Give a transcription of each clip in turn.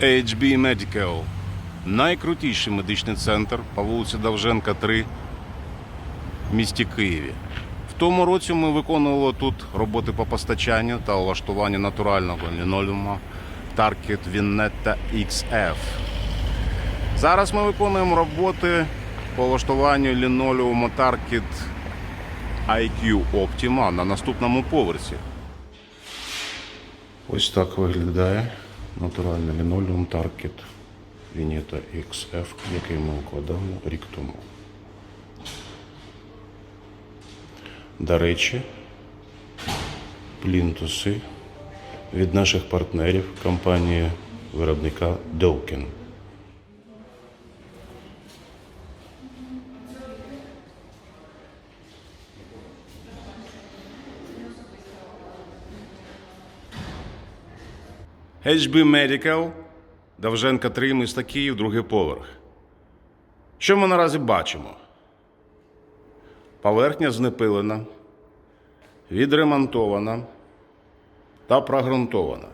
HB Medical. Найкрутіший медичний центр по вулиці Довженка 3 в місті Києві. В тому році ми виконували тут роботи по постачанню та влаштуванню натурального лінолеуму Target Vinetta XF. Зараз ми виконуємо роботи по влаштуванню лінолеуму Target IQ Optima на наступному поверсі. Ось так виглядає натуральний лінолеум Target Вінета XF, який ми укладали рік тому. До речі, плінтуси від наших партнерів компанії виробника Doken. HB Medical, Довженка 3, міста Київ, другий поверх. Що ми наразі бачимо? Поверхня знепилена, відремонтована та прогрунтована.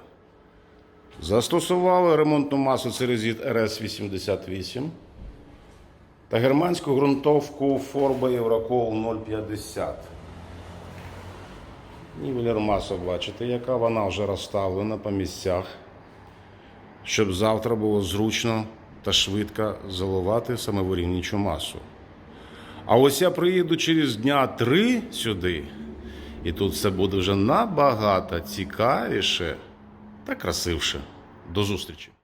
Застосували ремонтну масу Церезіт РС-88 та германську ґрунтовку Форба Єврокол 050. Нівелір масу бачите, яка вона вже розставлена по місцях, щоб завтра було зручно та швидко заливати самовирівнюючу масу. А ось я приїду через дня три сюди, і тут все буде вже набагато цікавіше та красивше. До зустрічі!